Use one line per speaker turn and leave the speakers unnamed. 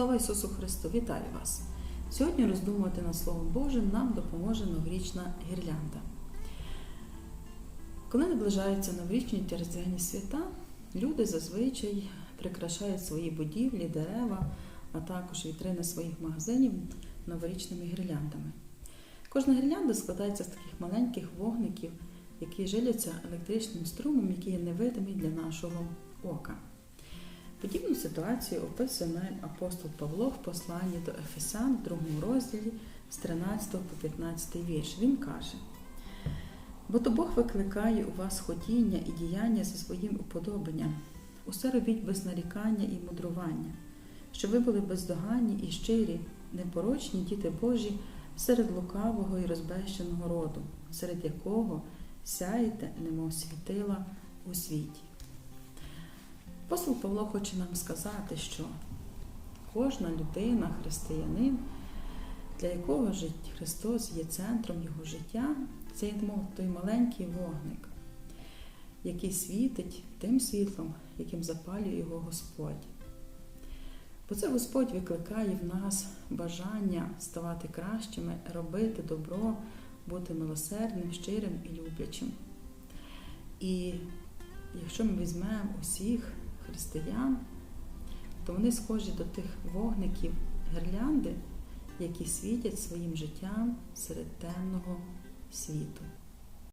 Слава Ісусу Христу! Вітаю вас! Сьогодні роздумувати над Словом Божим нам допоможе новорічна гірлянда. Коли наближаються новорічні та свята, люди зазвичай прикрашають свої будівлі, дерева, а також вітрини своїх магазинів новорічними гірляндами. Кожна гірлянда складається з таких маленьких вогників, які жиляться електричним струмом, який є невидимий для нашого ока. Подібну ситуацію описує нам апостол Павло в посланні до Ефесян в другому розділі з 13 по 15 вірш. Він каже: Бо то Бог викликає у вас хотіння і діяння за своїм уподобанням, усе робіть без нарікання і мудрування, щоб ви були бездоганні і щирі, непорочні діти Божі серед лукавого і розбещеного роду, серед якого сяєте, немов світила у світі. Апостол Павло хоче нам сказати, що кожна людина, християнин, для якого жить Христос є центром його життя, це є той маленький вогник, який світить тим світлом, яким запалює його Господь. Бо це Господь викликає в нас бажання ставати кращими, робити добро, бути милосердним, щирим і люблячим. І якщо ми візьмемо усіх християн, то вони схожі до тих вогників гірлянди, які світять своїм життям серед темного світу.